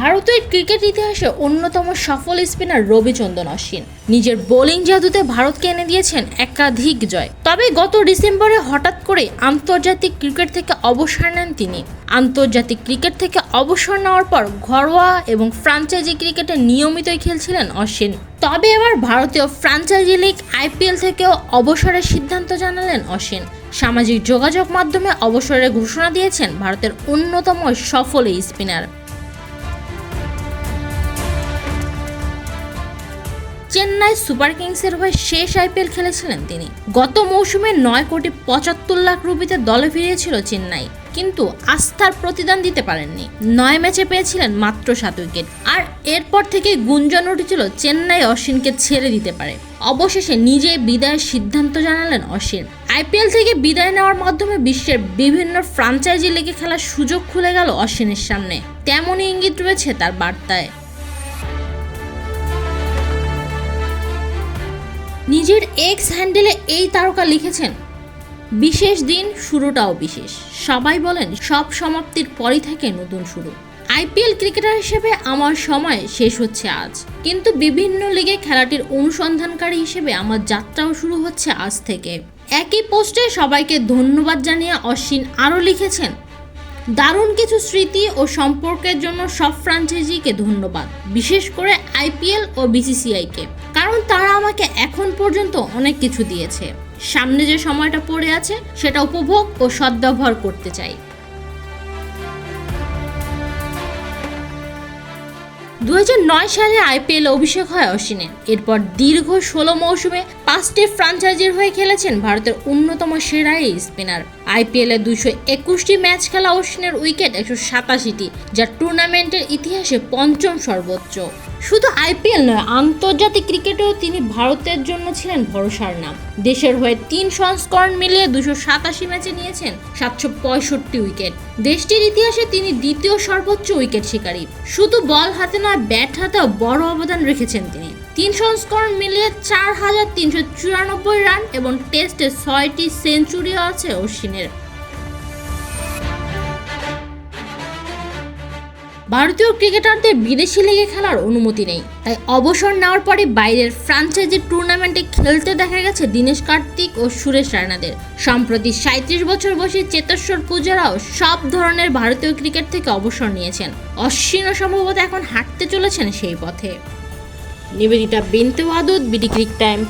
ভারতের ক্রিকেট ইতিহাসে অন্যতম সফল স্পিনার রবিচন্দ্রন অশ্বিন। নিজের বোলিং জাদুতে ভারতকে এনে দিয়েছেন একাধিক জয়। তবে গত ডিসেম্বরে হঠাৎ করে আন্তর্জাতিক ক্রিকেট থেকে অবসর নেন তিনি। আন্তর্জাতিক ক্রিকেট থেকে অবসর নেওয়ার পর ঘরোয়া এবং ফ্রাঞ্চাইজি ক্রিকেটে নিয়মিতই খেলছিলেন অশ্বিন। তবে এবার ভারতীয় ফ্রাঞ্চাইজি লিগ আইপিএল থেকেও অবসরের সিদ্ধান্ত জানালেন অশ্বিন। সামাজিক যোগাযোগ মাধ্যমে অবসরের ঘোষণা দিয়েছেন ভারতের অন্যতম সফল এই স্পিনার। চেন্নাই সুপার কিংসের হয়ে শেষ আইপিএল খেলেছিলেন তিনি। গত মৌসুমে নয় কোটি পঁচাত্তর লাখ রুপিতে দলে ফিরিয়েছিল চেন্নাই, কিন্তু আস্থার প্রতিদান দিতে পারেননি। নয় ম্যাচে পেয়েছিলেন মাত্র সাত উইকেট, আর এরপর থেকে গুঞ্জন উঠেছিল চেন্নাই অশ্বিনকে ছেড়ে দিতে পারে। অবশেষে নিজে বিদায়ের সিদ্ধান্ত জানালেন অশ্বিন। আইপিএল থেকে বিদায় নেওয়ার মাধ্যমে বিশ্বের বিভিন্ন ফ্রাঞ্চাইজি লিগে খেলার সুযোগ খুলে গেল অশ্বিনের সামনে। তেমনই ইঙ্গিত রয়েছে তার বার্তায়। নিজের এক্স হ্যান্ডেলে এই তারকা লিখেছেন। বিশেষ দিন শুরুটাও বিশেষ। সবাই বলেন, সব সমাপ্তির পরই থাকে নতুন শুরু। আইপিএল ক্রিকেটার হিসেবে আমার সময় শেষ হচ্ছে আজ। কিন্তু বিভিন্ন লিগে খেলাটির অনুসন্ধানকারী হিসেবে আমার যাত্রাও শুরু হচ্ছে আজ থেকে। একই পোস্টে সবাইকে ধন্যবাদ জানিয়ে অশ্বিন আরও লিখেছেন দারুণ কিছু স্মৃতি ও সম্পর্কের জন্য সব ফ্রাঞ্চাইজিকে ধন্যবাদ, বিশেষ করে আইপিএল ও বিসিসিআইকে কারণ তারা আমাকে এখন পর্যন্ত অনেক কিছু দিয়েছে। সামনে যে সময়টা পড়ে আছে, সেটা উপভোগ ও সদ্ব্যবহার করতে চাই। দু হাজার নয় সালে আইপিএল অভিষেক হয় অশ্বিনের। এরপর দীর্ঘ ষোলো মৌসুমে পাঁচটি ফ্রাঞ্চাইজির হয়ে খেলেছেন ভারতের অন্যতম সেরা এই স্পিনার। আইপিএলে দুশো একুশটি ম্যাচ খেলা অশ্বিনের উইকেট একশো সাতাশিটি, যা টুর্নামেন্টের ইতিহাসে পঞ্চম সর্বোচ্চ। শুধু আইপিএল নয়, আন্তর্জাতিক ক্রিকেটেও তিনি ভারতের জন্য ছিলেন ভরসার নাম। দেশের হয়ে তিন সংস্করণ মিলিয়ে দুশো সাতাশি ম্যাচে নিয়েছেন সাতশো পঁয়ষট্টি উইকেট। দেশটির ইতিহাসে তিনি দ্বিতীয় সর্বোচ্চ উইকেট শিকারী। শুধু বল হাতে নয়, ব্যাট হাতেও বড় অবদান রেখেছেন তিনি। তিন সংস্করণ মিলিয়ে চার হাজার তিনশো চুরানব্বই রান এবং টেস্টে ছয়টি সেঞ্চুরিও আছে অশ্বিনের। ভারতীয় ক্রিকেটারদের বিদেশি লিগে খেলার অনুমতি নেই, তাই অবসর নেওয়ার পরে বাইরের ফ্রাঞ্চাইজি টুর্নামেন্টে খেলতে দেখা গেছে দীনেশ কার্তিক ও সুরেশ রায়নাদের। সম্প্রতি সাঁত্রিশ বছর বয়সী চেতেশ্বর পূজারাও সব ধরনের ভারতীয় ক্রিকেট থেকে অবসর নিয়েছেন। অশ্বিনও সম্ভবত এখন হাঁটতে চলেছেন সেই পথে। Nibedita Binte Wadud BD cric time.